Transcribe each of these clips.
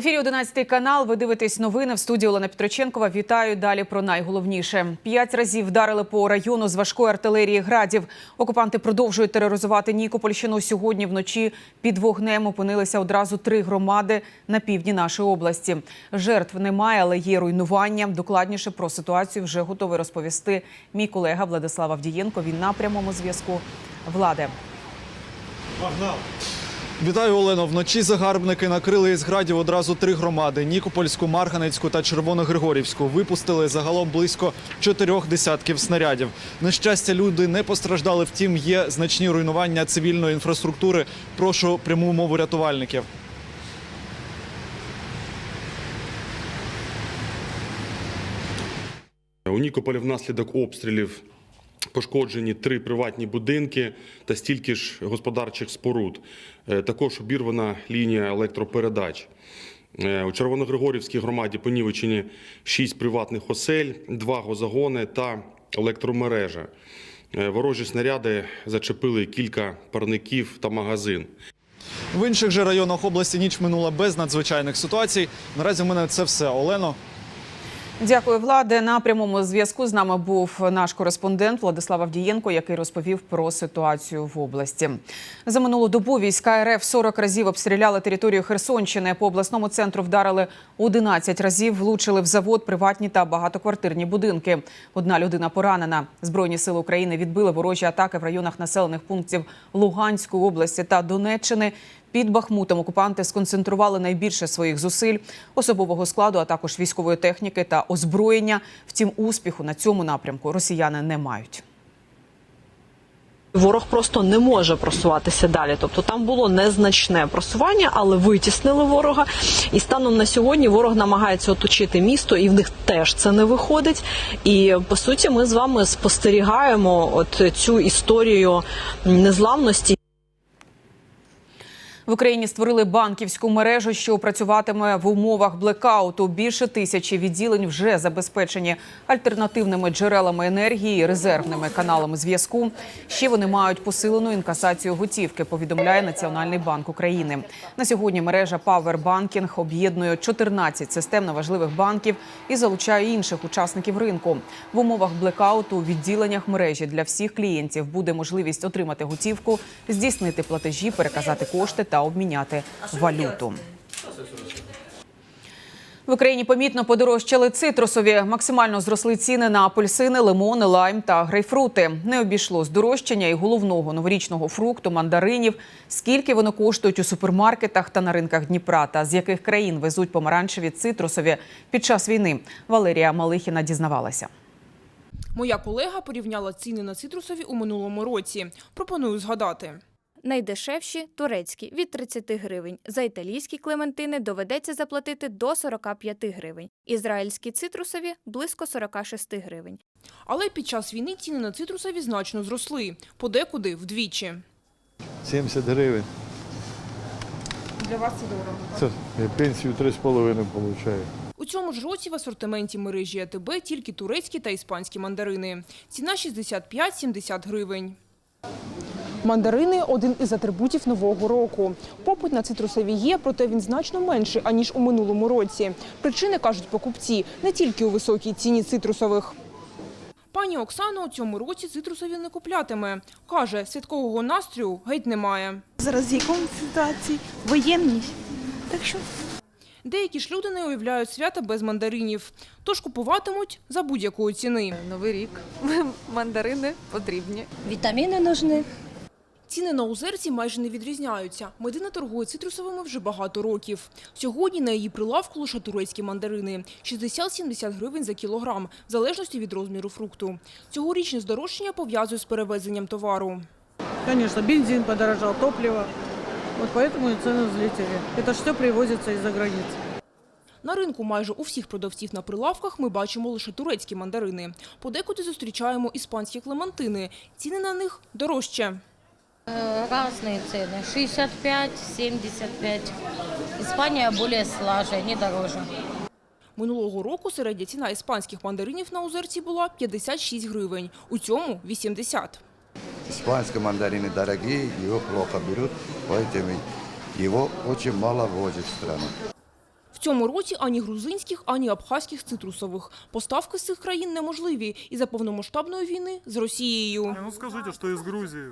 ефірі 11 канал. Ви дивитесь новини в студії Олена Петроченкова. Вітаю далі про найголовніше. П'ять разів вдарили по району з важкої артилерії градів. Окупанти продовжують тероризувати Нікопольщину. Сьогодні вночі під вогнем опинилися одразу три громади на півдні нашої області. Жертв немає, але є руйнування. Докладніше про ситуацію вже готовий розповісти мій колега Владислав Авдієнко. Він на прямому зв'язку. Владе. Вітаю, Олено. Вночі загарбники накрили із градів одразу три громади: Нікопольську, Марганецьку та Червоногригорівську. Випустили загалом близько чотирьох десятків снарядів. На щастя, люди не постраждали. Втім, є значні руйнування цивільної інфраструктури. Прошу пряму мову рятувальників. У Нікополі внаслідок обстрілів пошкоджені три приватні будинки та стільки ж господарчих споруд. Е, Також обірвана лінія електропередач. Е, У Червоногригорівській громаді понівечені шість приватних осель, два гозагони та електромережа. Е, Ворожі снаряди зачепили кілька парників та магазин. В інших же районах області ніч минула без надзвичайних ситуацій. Наразі в мене це все. Олено. Дякую, владе. На прямому зв'язку з нами був наш кореспондент Владислав Авдієнко, який розповів про ситуацію в області. За минулу добу війська РФ 40 разів обстріляли територію Херсонщини. По обласному центру вдарили 11 разів, влучили в завод, приватні та багатоквартирні будинки. Одна людина поранена. Збройні сили України відбили ворожі атаки в районах населених пунктів Луганської області та Донеччини. Під Бахмутом окупанти сконцентрували найбільше своїх зусиль, особового складу, а також військової техніки та озброєння. Втім, успіху на цьому напрямку росіяни не мають. Ворог просто не може просуватися далі. Тобто там було незначне просування, але витіснили ворога. І станом на сьогодні ворог намагається оточити місто, і в них теж це не виходить. І по суті, ми з вами спостерігаємо от цю історію незламності. В Україні створили банківську мережу, що працюватиме в умовах блекауту. Більше тисячі відділень вже забезпечені альтернативними джерелами енергії, резервними каналами зв'язку. Ще вони мають посилену інкасацію готівки. Повідомляє Національний банк України. На сьогодні мережа Power Banking об'єднує 14 системно важливих банків і залучає інших учасників ринку. В умовах блекауту у відділеннях мережі для всіх клієнтів буде можливість отримати готівку, здійснити платежі, переказати кошти та обміняти валюту. В Україні помітно подорожчали цитрусові. Максимально зросли ціни на апельсини, лимони, лайм та грейпфрути. Не обійшло здорожчання і головного новорічного фрукту мандаринів. Скільки вони коштують у супермаркетах та на ринках Дніпра, та з яких країн везуть помаранчеві цитрусові під час війни? Валерія Малихіна дізнавалася. Моя колега порівняла ціни на цитрусові у минулому році. Пропоную згадати. Найдешевші – турецькі – від 30 гривень. За італійські клементини доведеться заплатити до 45 гривень. Ізраїльські цитрусові – близько 46 гривень. Але під час війни ціни на цитрусові значно зросли, подекуди вдвічі. 70 гривень. Для вас це дорого. Це я пенсію 3,5 получаю. У цьому ж році в асортименті мережі АТБ тільки турецькі та іспанські мандарини. Ціна 65-70 гривень. Мандарини – один із атрибутів нового року. Попит на цитрусові є, проте він значно менший, аніж у минулому році. Причини, кажуть покупці, не тільки у високій ціні цитрусових. Пані Оксана у цьому році цитрусові не куплятиме. Каже, святкового настрою геть немає. Зараз в якому ситуації воєнній. Так що Деякі ж люди не уявляють свята без мандаринів, тож купуватимуть за будь-якої ціни. Новий рік. Мандарини потрібні. Вітаміни нужны. Ціни на озерці майже не відрізняються. Медина торгує цитрусовими вже багато років. Сьогодні на її прилавку лише турецькі мандарини – 60-70 гривень за кілограм, в залежності від розміру фрукту. Цьогорічне здорожчання пов'язує з перевезенням товару. Конечно, бензин подорожал, топливо. Вот поэтому и цены взлетели. Это ж все привозится из-за границы. На ринку майже у всіх продавців на прилавках ми бачимо лише турецькі мандарини. Подекуди зустрічаємо іспанські клементини. Ціни на них дорожче. Разные цены. 65, 75. Испания более слаже, они дороже. Минулого року середня ціна іспанських мандаринів на озерці була 56 гривень. У цьому – 80. Испанские мандарины дорогие, его плохо берут, поэтому его очень мало возят в страну. цьому році ані грузинських, ані абхазьких цитрусових. Поставки з цих країн неможливі із-за повномасштабної війни з Росією. Ну скажіть, що із Грузії.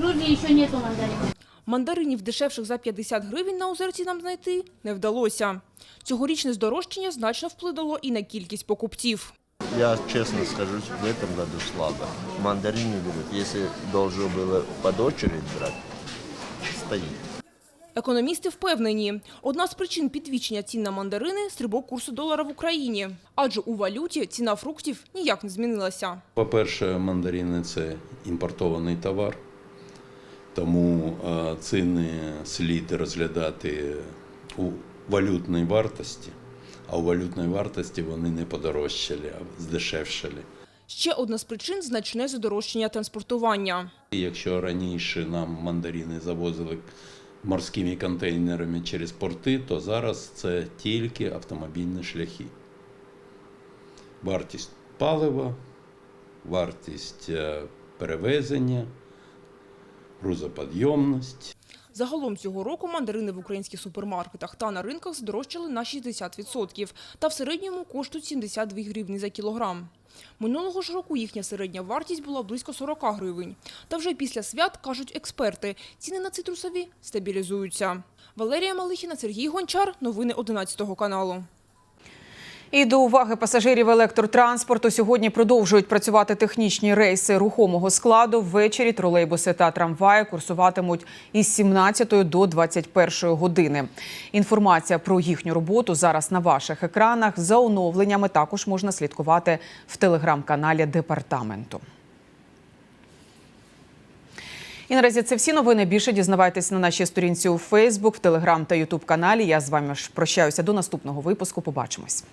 Грузии еще нету мандаринов. Мандаринів дешевших за 50 гривень на озерці нам знайти не вдалося. Цьогорічне здорожчання значно вплинуло і на кількість покупців. Я честно скажу, в этом году слабо. Мандарины берут. Если должно было под очередь брать, стоит. Економісти впевнені, одна з причин підвищення цін на мандарини – стрибок курсу долара в Україні. Адже у валюті ціна фруктів ніяк не змінилася. По-перше, мандарини це імпортований товар, тому е, ціни слід розглядати у валютній вартості, а у валютній вартості вони не подорожчали, а здешевшали. Ще одна з причин – значне задорожчання транспортування. Якщо раніше нам мандарини завозили морськими контейнерами через порти, то зараз це тільки автомобільні шляхи. Вартість палива, вартість е, перевезення, грузоподйомність. Загалом цього року мандарини в українських супермаркетах та на ринках здорожчали на 60%, та в середньому коштують 72 гривні за кілограм. Минулого ж року їхня середня вартість була близько 40 гривень. Та вже після свят, кажуть експерти, ціни на цитрусові стабілізуються. Валерія Малихіна, Сергій Гончар. Новини 11 каналу. І до уваги пасажирів електротранспорту сьогодні продовжують працювати технічні рейси рухомого складу. Ввечері тролейбуси та трамваї курсуватимуть із 17 до 21 години. Інформація про їхню роботу зараз на ваших екранах. За оновленнями також можна слідкувати в телеграм-каналі департаменту. І наразі це всі новини. Більше дізнавайтесь на нашій сторінці у Фейсбук, в Телеграм та Ютуб каналі. Я з вами прощаюся до наступного випуску. Побачимось.